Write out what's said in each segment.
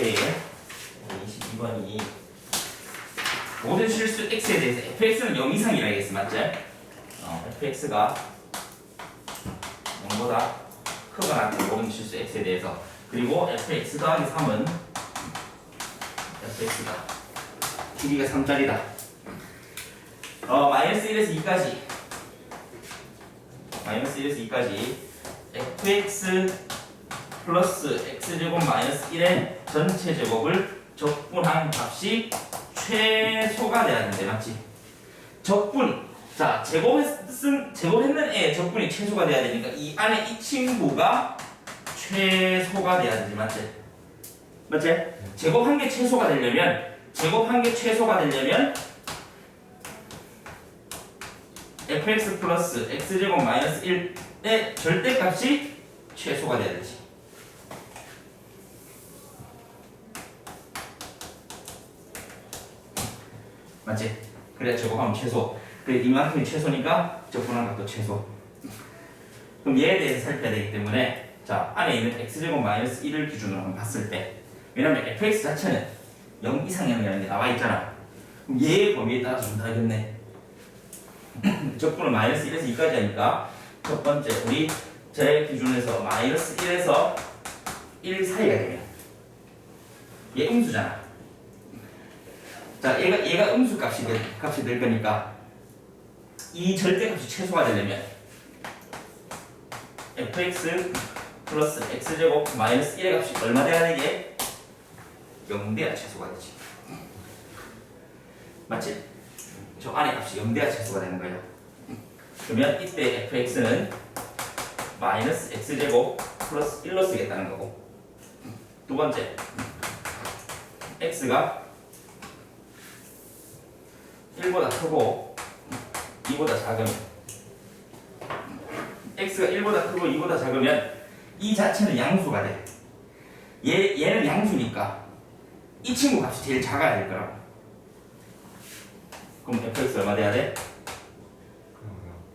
저희 22번이 모든 실수 x에 대해서 fx는 0 이상이라 했어 맞지? 어, fx가 0보다 크거나 모든 실수 x에 대해서. 그리고 fx 더하기 3은 fx가 길이가 3짜리다. 어 마이너스 1에서 2까지. 마이너스 1에서 2까지. fx 플러스 x제곱 마이너스 1의 전체 제곱을 적분한 값이 최소가 돼야 되는데 맞지? 적분 자 제곱했은 제곱했는 애 적분이 최소가 돼야 되니까 이 안에 이 친구가 최소가 돼야 되지 맞지? 맞지? 제곱 한 개 최소가 되려면 제곱 한 개 최소가 되려면 fx 플러스 x제곱 마이너스 1의 절대값이 최소가 돼야 되지 맞지? 그래야 제곱하면 최소. 그래 이만큼이 최소니까 적분한 값도 최소. 그럼 얘에 대해서 살펴야 되기 때문에 자 안에 있는 x제곱 마이너스 1을 기준으로 한번 봤을 때 왜냐면 fx 자체는 0 이상이라는 게 나와 있잖아. 그럼 얘의 범위에 따라서 좀 다르겠네. 적분은 마이너스 1에서 2까지 하니까 첫 번째 우리 제 기준에서 마이너스 1에서 1 사이가 되면 얘 음수잖아 자 얘가 얘가 음수 값이 될, 값이 될 거니까 이 절대값이 최소가 되려면 fx 플러스 x제곱 마이너스 1의 값이 얼마 돼야 되게? 0 돼야 최소가 되지 맞지? 저 안에 값이 0 돼야 최소가 되는 거예요 그러면 이때 fx는 마이너스 x제곱 플러스 1로 쓰겠다는 거고 두 번째 x가 1보다 크고 2보다 작으면 x가 1보다 크고 2보다 작으면 이 자체는 양수가 돼. 얘, 얘는 양수니까 이 친구 값이 제일 작아야 될 거라고. 그럼 fx 얼마 돼야 돼?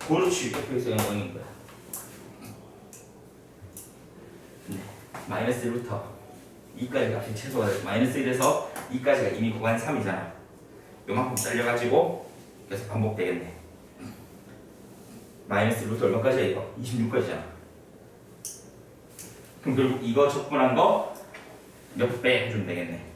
그렇지 fx가 0인 거야. 네. 마이너스 1부터 2까지 값이 최소가 돼. 마이너스 1에서 2까지가 이미 구간 3이잖아. 요만큼 잘려가지고 계속 반복되겠네. 마이너스 루트 얼마까지야 이거? 26까지잖아. 그럼 결국 이거 적분한 거 몇 배 해주면 되겠네.